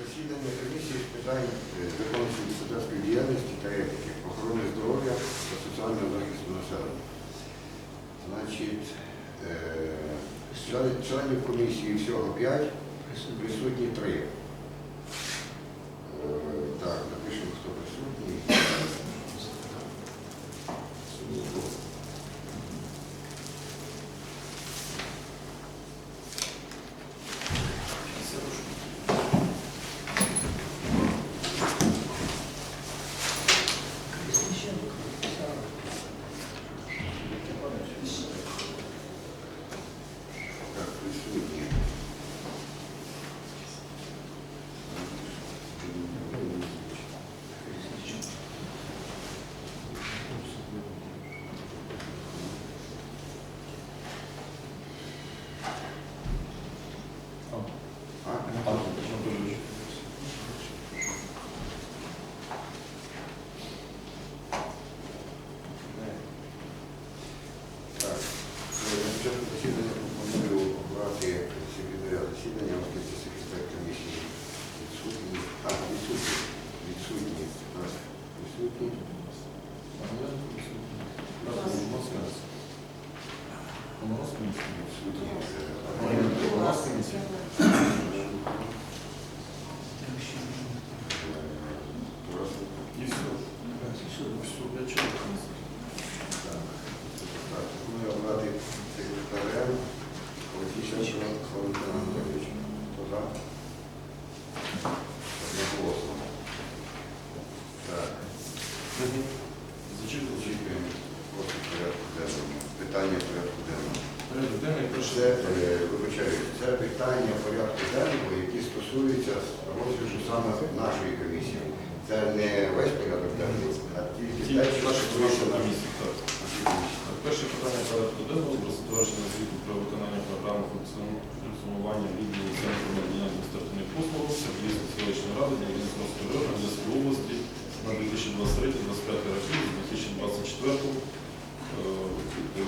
Засідання комісії з питань е, законності господарської діяльності та етики, охорони здоров'я та соціального захисту населення. Значить, е, членів комісії всього 5, присутні 3. Не весь порядок денний, а тільки те, що комісії. Перше питання порядку денного про затвердження звіту про виконання програми функціонування відділу Центру надання адміністративних послуг Сергійської селищної ради Дніпропетровського району Одеської області на 2023-2025 роки, 2024 е,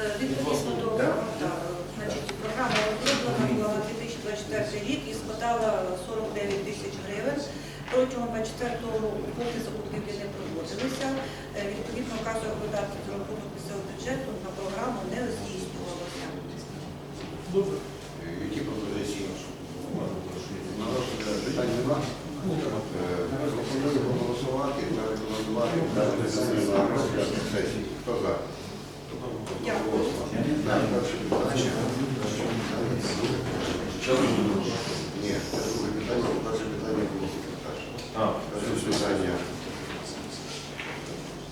Відповідно до так, значить, програма розроблена була на 2024 рік і складала 49 тисяч гривень. Протягом 24 року поки закупівлі не проводилися. Е, Відповідно, вказує видатки за рахунок місцевого бюджету на програму не здійснювалося. Добре. Е, Які пропозиції? На розгляд питань нема? Е, Пропоную проголосувати та рекомендувати дане питання на розгляд сесії. Хто за? Дякую. Так, перше питання. Ні, це друге питання, перше питання було секретар. А, Перше питання.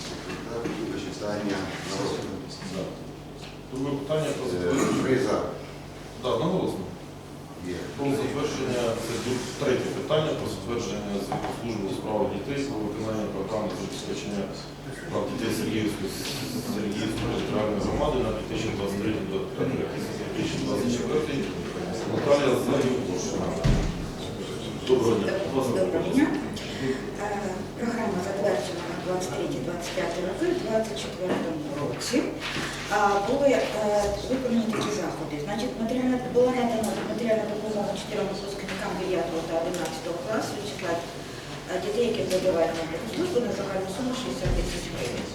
Секретар, друге питання на розгляд. да. Друге питання про Е, затвердження. Три за. Так, наголосно. Є. Про затвердження, це друг- третє питання про затвердження звіту служби у справах дітей про виконання програми забезпечення прав дітей Сергіївської Сергіївської територіальної громади на 2023-2024. Наталія Зайюк. Доброго дня. Доброго дня. Е, Програма затверджена на 23-25 роки, в 24 році були е, виконані такі заходи. Значить, була надана матеріальна допомога чотирьом випускникам 9 та 11 класу числа е, дітей, які перебувають на службу на загальну суму 60 тисяч гривень.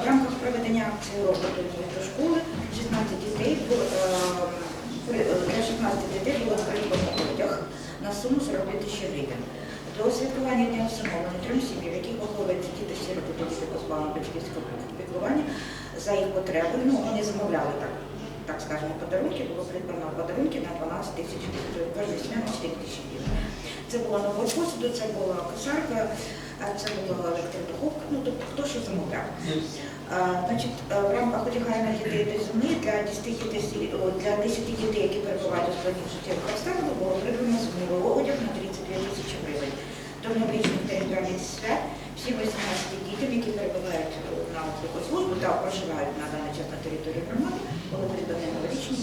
В рамках проведення акції роботи до школи 16 дітей бу- е, при- е, для 16 дітей було придбано одяг на суму 42 тисячі гривень. До святкування дня встановлено трьом сім'ям, в яких виховуються діти та діти позбавлені батьківського піклування за їх потреби. Ну, вони замовляли так, так скажемо, подарунки, було придбано подарунки на 12 тисяч сім'я на 4 тисячі гривень. Це була набор посуду, це була косарка, це була електродуховка, ну тобто хто що замовляв. Значить, е, в рамках одягання дітей до зими для 10 дітей, для 10 дітей, які перебувають у складних життєвих обставинах, було придбано зимовий одяг на 32 тисячі гривень. До новорічних територіальних свят всі 18 дітей, які перебувають е, на обліку службу та проживають на даний час на території громади, були придбані новорічні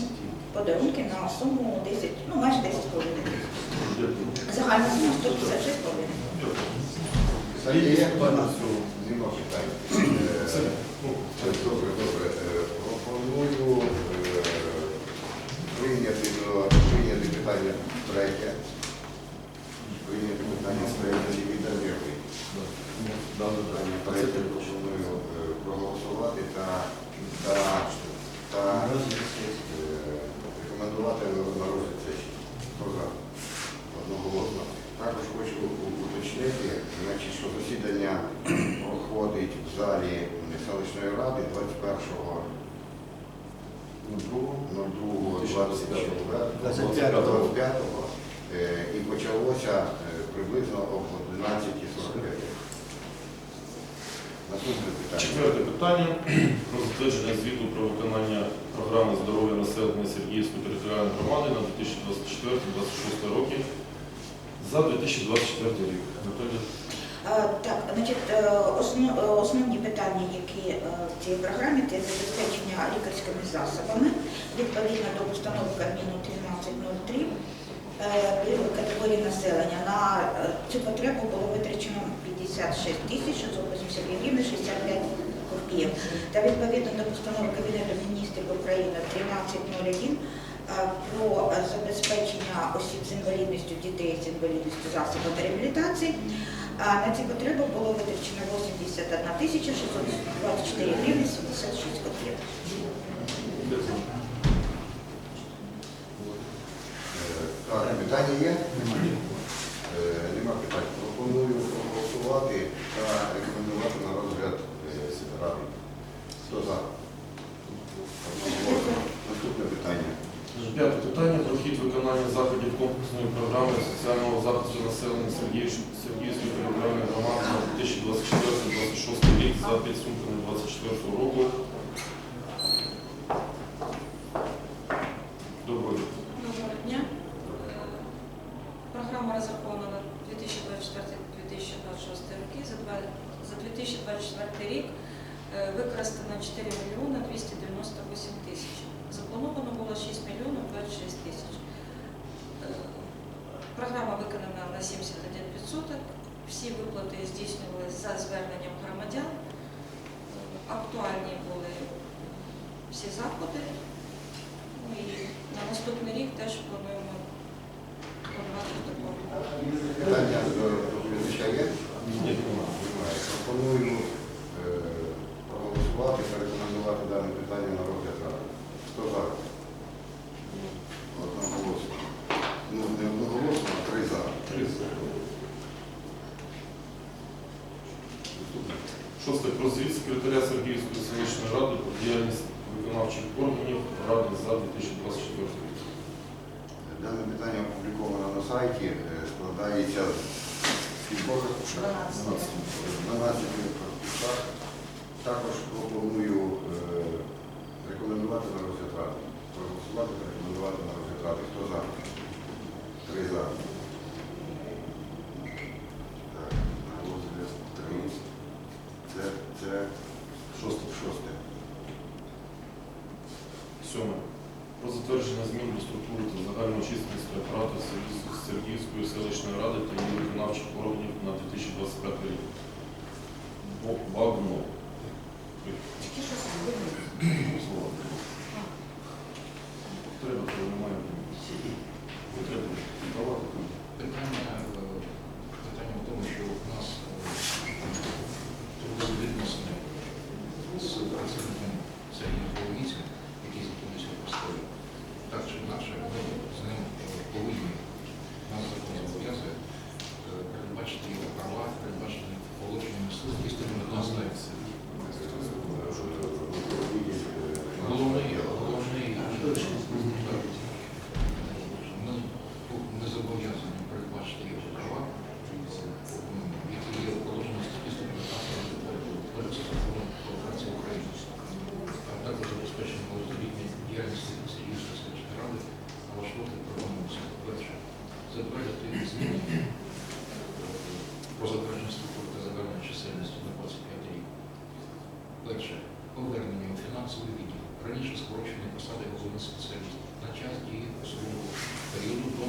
подарунки на суму 10, ну майже 10,5 тисяч. Загальна сума прийняти питання про? Прийняти питання з проєкту відомірний. Проєкт пропоную е, проголосувати та та, та е, рекомендувати на розгляд сесії. Хто? Одноголосно. Також хочу уточнити, значить, що засідання проходить в залі селищної ради 21 25 е, і почалося е, приблизно об 11.45. Наступне питання. Четверте питання про затвердження звіту про виконання програми здоров'я населення Сергіївської територіальної громади на 2024-2026 роки за 2024 рік. Е, Так, значить, е, е, основні питання, які в цій програмі, це забезпечення лікарськими засобами відповідно до постанови Кабміну 1303 е, категорії населення. На цю потребу було витрачено 56 тисяч 682 гривень 65 копійок. Та відповідно до постанови Кабінету міністрів України 1301 е, про забезпечення осіб з інвалідністю, дітей з інвалідністю засобами реабілітації. А на ці потреби було витрачено 81 тисяча 624 гривні 76 копійок. Е, Так, питання є? Немає. Нема питань. Пропоную проголосувати та рекомендувати на розгляд е, ради. Хто за? П'яте питання про хід виконання заходів комплексної програми соціального захисту населення Сергіїв- Сергіївської територіальної громади на 2024-2026 рік за підсумками 2024 року. Доброго дня. Доброго дня. Програма розрахована на 2024-2026 роки. За 2024 рік е, використано 4 мільйони 298 тисяч. Заплановано було 6 мільйонів 26 тисяч. Е, Програма виконана на 71%. Всі виплати здійснювалися за зверненням громадян. Е, Актуальні були всі заходи. Ну і на наступний рік теж плануємо подавати в такому. Питання до є? Ні, немає. Немає. Пропоную е, проголосувати та рекомендувати дане питання на розгляд ради. Хто за? Одноголосно. Ну, не одноголосно, а три за. Три за. Шосте про звіт секретаря Сергіївської селищної ради про діяльність виконавчих органів ради за 2024 рік. Дане питання опубліковано на сайті, е, складається з кількох 12 так. Також пропоную е, рекомендувати на розгляд ради. Проголосувати рекомендувати на розгляд ради. Хто за? Три за. 25 рік. Багно. Тільки що Треба, то немає.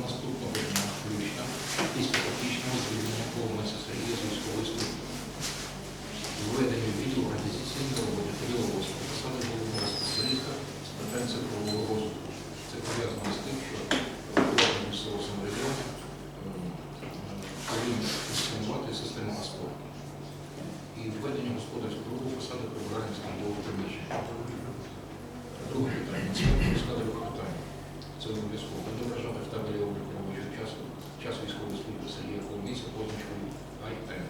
Періоду до наступного дня включно після фактичного звільнення повністю Сергія з військової служби. Введення у відділ організаційної роботи та діловодства посади головного спеціаліста з питань цифрового розвитку. Це пов'язано з тим, що впровадження місцевого самоврядування ем, повинні функціонувати система АСПО. І і введення господарського руху посади прибирання службового приміщення. Друге питання. Інспектор складу виконання. Це обов'язково відображати в табелі обліку робочого часу час військової служби Сергія Коломійця позначкою АЙМ.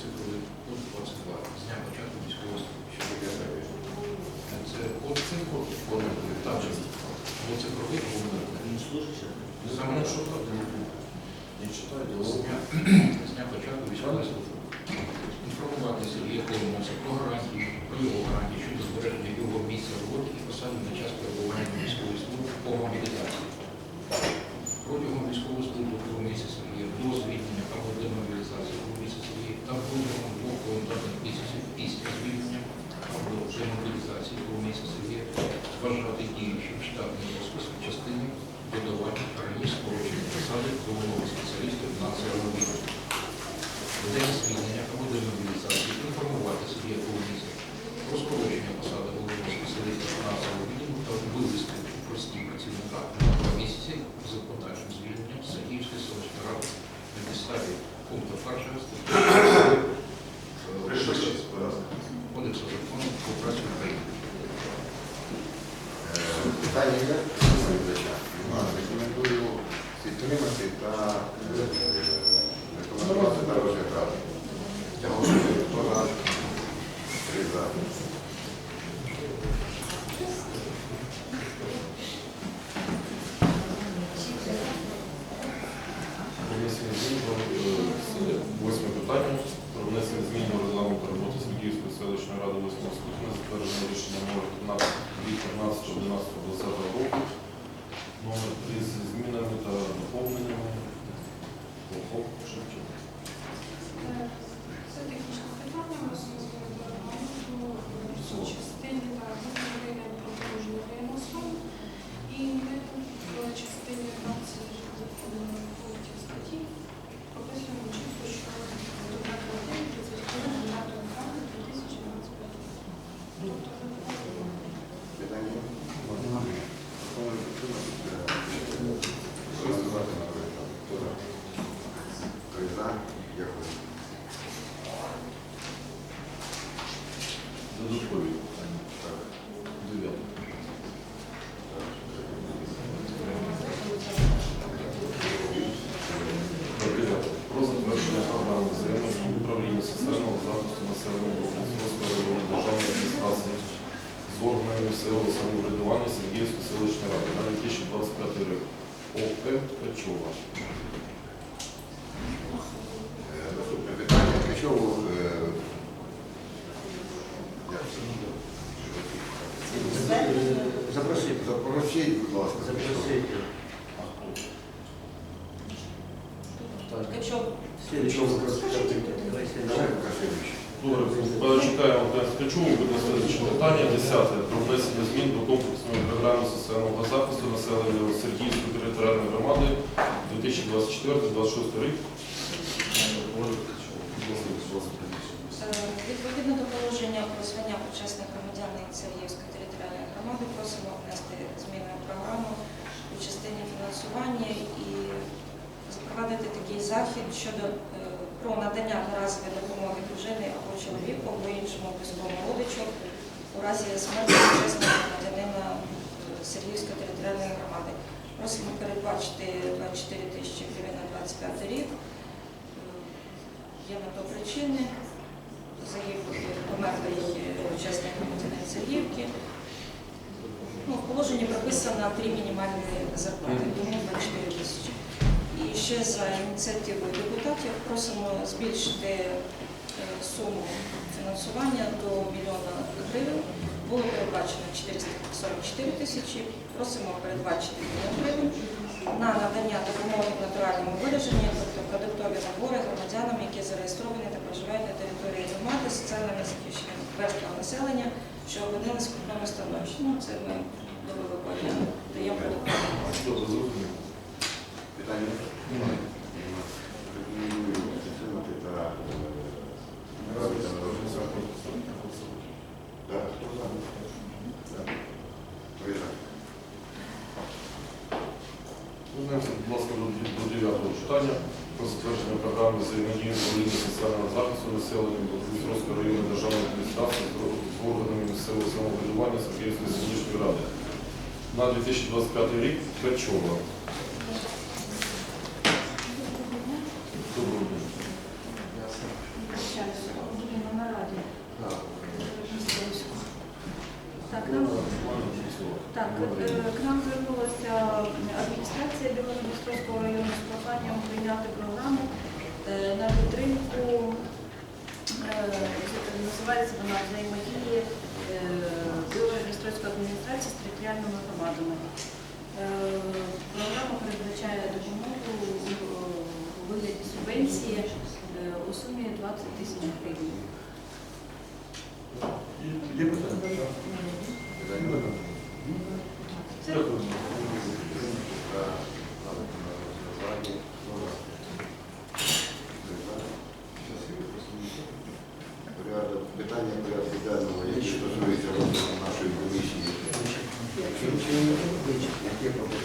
Цифровий пункт 22. З дня початку військової служби. Що таке АЙМ? Це от цифр, так, або цифровий, або мирний. Саме Ну, що що так? Не читай, з діло. дня, з дня початку військової служби. Інформувати про гарантії, про його гарантії щодо збереження його місця роботи і посади на час перебування військової служби по мобілізації. Протягом військової служби місяців місяця Сергія Три за. Про внесення змін до е, с- восьме питання. Про внесення змін до регламенту роботи Сергіївської селищної ради восьмого скликання, затверджене рішення номер 15 від 15.11.20 року. Номер 3 з змінами та доповненнями. Полков, Шевченко. Це технічне питання, ми розглянули до регламенту в частині та виконання продовження реєстру і ми в частині 20 пунктів статті прописуємо чітко, що до 5 годин 30 хвилин 9 травня 2025 Тобто ви Питання є? Пропоную підтримати. Е, Голосувати на розгляд ради. Хто за? Три за. Дякую. Додаткові. Так. Дев'яте. Дев'яте. Про затвердження програми взаємодії управління соціального захисту населення Володимирської районної державної адміністрації з органами місцевого самоврядування Сергіївської селищної ради на 2025 рік. ОП Печова. Е, Наступне питання. Качову е, як це? Запросіть, запросіть, будь ласка. Запросить. Якщо Следующий вопрос. Олег Васильович. Добре, почекаємо Ткачову, буде слідче питання. Десяте. Про внесення змін до комплексної програми соціального захисту населення Сергіївської територіальної громади 2024-2026 рік. Відповідно до положення про звання почесних громадян Сергіївської територіальної громади просимо внести зміни в програму у частині фінансування і запровадити такий захід щодо е, про надання одноразової допомоги дружини або чоловіку або іншому близькому родичу у разі смерті почесного громадянина е, Сергіївської територіальної громади. Просимо передбачити 24 тисячі гривень на 25 рік. Е, Є на то причини загиблий померлий учасник громадянин Сергіївки. Ну, в положенні прописано три мінімальні зарплати, тому 24 тисячі. І ще за ініціативою депутатів просимо збільшити е, суму фінансування до мільйона гривень. Було передбачено 444 тисячі, просимо передбачити мільйон гривень на надання допомоги в натуральному вираженні, тобто продуктові набори громадянам, які зареєстровані та проживають на території громади, соціально незахищеним верствам населення, що опинилися в скрутному становищі. Ну, це ми до виконання даємо. Добре, зрозуміло. Питання є? Немає. Немає. Рекомендую підтримати та е, робити на розгляд ради. Так, хто за? Так. Три за. Вернемося, будь ласка, до до дев'ятого читання про затвердження програми взаємодії управління соціального захисту населення Володимирської на 2025 рік Печова. Доброго дня. Так, так, е, к нам звернулася адміністрація Білгород-Дністровського району з проханням прийняти програму е, на підтримку, е, називається вона взаємодії Білгород-Дністровської адміністрації з територіальними громадами. Е, Програма передбачає допомогу у вигляді субвенції е, у сумі 20 тисяч гривень. Є- питання? Питання